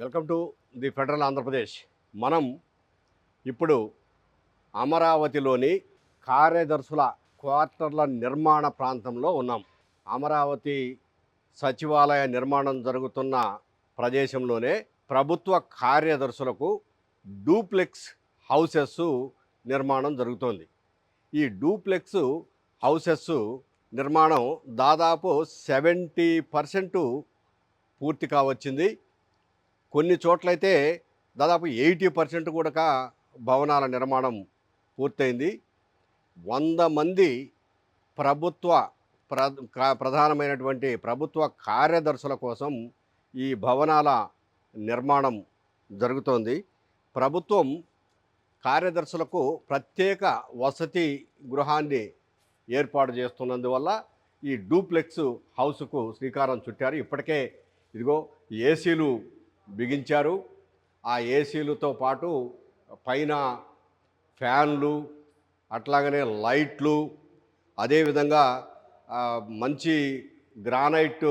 Welcome to the Federal Andhra Pradesh. మనం ఇప్పుడు అమరావతిలోని కార్యదర్శుల క్వార్టర్ల నిర్మాణ ప్రాంతంలో ఉన్నాం. అమరావతి సచివాలయ నిర్మాణం జరుగుతున్న ప్రదేశంలోనే ప్రభుత్వ కార్యదర్శులకు డూప్లెక్స్ హౌసెస్ నిర్మాణం జరుగుతోంది. ఈ డూప్లెక్స్ హౌసెస్ నిర్మాణం దాదాపు సెవెంటీ పర్సెంట్ పూర్తి కావచ్చింది. కొన్ని చోట్లయితే దాదాపు ఎయిటీ పర్సెంట్ కూడా భవనాల నిర్మాణం పూర్తయింది. వంద మంది ప్రభుత్వ ప్ర కా- ప్రధానమైనటువంటి ప్రభుత్వ కార్యదర్శుల కోసం ఈ భవనాల నిర్మాణం జరుగుతోంది. ప్రభుత్వం కార్యదర్శులకు ప్రత్యేక వసతి గృహాన్ని ఏర్పాటు చేస్తున్నందువల్ల ఈ డూప్లెక్స్ హౌస్కు శ్రీకారం చుట్టారు. ఇప్పటికే ఇదిగో ఏసీలు బిగించారు. ఆ ఏసీలతో పాటు పైన ఫ్యాన్లు అట్లాగనే లైట్లు అదేవిధంగా మంచి గ్రానైట్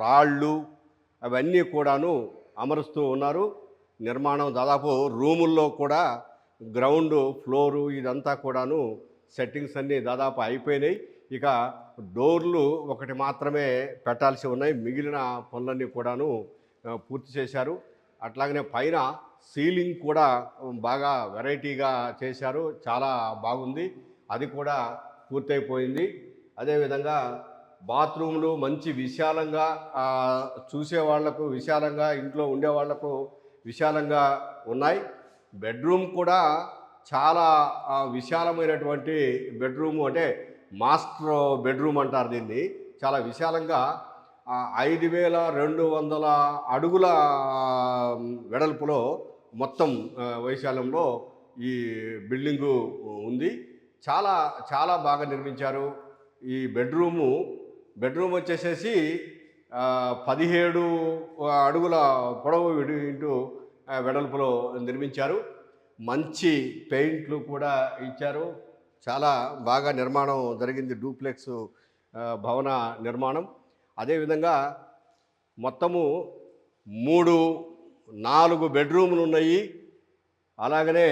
రాళ్ళు అవన్నీ కూడాను అమరుస్తూ ఉన్నారు. నిర్మాణం దాదాపు రూముల్లో కూడా గ్రౌండ్ ఫ్లోరు ఇదంతా కూడాను సెట్టింగ్స్ అన్నీ దాదాపు అయిపోయినాయి. ఇక డోర్లు ఒకటి మాత్రమే పెట్టాల్సి ఉన్నాయి. మిగిలిన పనులన్నీ కూడాను పూర్తి చేశారు. అట్లాగనే పైన సీలింగ్ కూడా బాగా వెరైటీగా చేశారు. చాలా బాగుంది. అది కూడా పూర్తయిపోయింది. అదేవిధంగా బాత్రూమ్లు మంచి విశాలంగా ఆ, చూసే వాళ్ళకు విశాలంగా ఇంట్లో ఉండే వాళ్ళకు విశాలంగా ఉన్నాయి. బెడ్రూమ్ కూడా చాలా విశాలమైనటువంటి బెడ్రూము అంటే మాస్టర్ బెడ్రూమ్ అంటారు దీన్ని. చాలా విశాలంగా ఐదు వేల రెండు వందల అడుగుల వెడల్పులో మొత్తం వైశాల్యంలో ఈ బిల్డింగు ఉంది. చాలా చాలా బాగా నిర్మించారు. ఈ బెడ్రూము బెడ్రూమ్ వచ్చేసేసి పదిహేడు అడుగుల పొడవు విడి- ఇంటూ వెడల్పులో నిర్మించారు. మంచి పెయింట్లు కూడా ఇచ్చారు. చాలా బాగా నిర్మాణం జరిగింది. డూప్లెక్స్ భవన నిర్మాణం. అదేవిధంగా మొత్తము మూడు నాలుగు బెడ్రూములు ఉన్నాయి. అలాగనే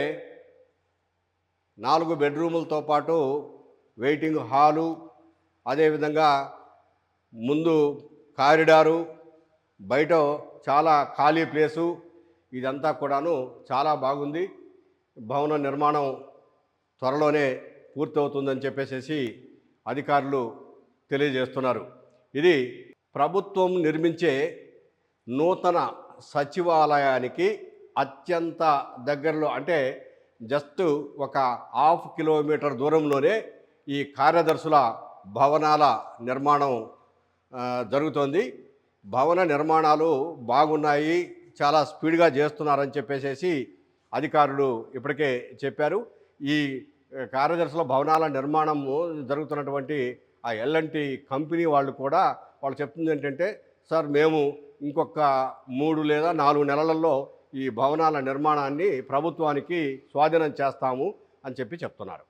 నాలుగు బెడ్రూములతో పాటు వెయిటింగ్ హాలు అదేవిధంగా ముందు కారిడారు బయట చాలా ఖాళీ ప్లేసు ఇదంతా కూడాను చాలా బాగుంది. భవన నిర్మాణం త్వరలోనే పూర్తవుతుందని చెప్పేసి అధికారులు తెలియజేస్తున్నారు. ఇది ప్రభుత్వం నిర్మించే నూతన సచివాలయానికి అత్యంత దగ్గరలో అంటే జస్ట్ ఒక హాఫ్ కిలోమీటర్ దూరంలోనే ఈ కార్యదర్శుల భవనాల నిర్మాణం జరుగుతోంది. భవన నిర్మాణాలు బాగున్నాయి చాలా స్పీడ్గా చేస్తున్నారని చెప్పేసి అధికారులు ఇప్పటికే చెప్పారు. ఈ కార్యదర్శుల భవనాల నిర్మాణము జరుగుతున్నటువంటి ఆ ఎల్ఎన్టీ కంపెనీ వాళ్ళు కూడా వాళ్ళు చెప్తుంది ఏంటంటే సార్ మేము ఇంకొక మూడు లేదా నాలుగు నెలలలో ఈ భవనాల నిర్మాణాన్ని ప్రభుత్వానికి స్వాధీనం చేస్తాము అని చెప్పి చెప్తున్నారు.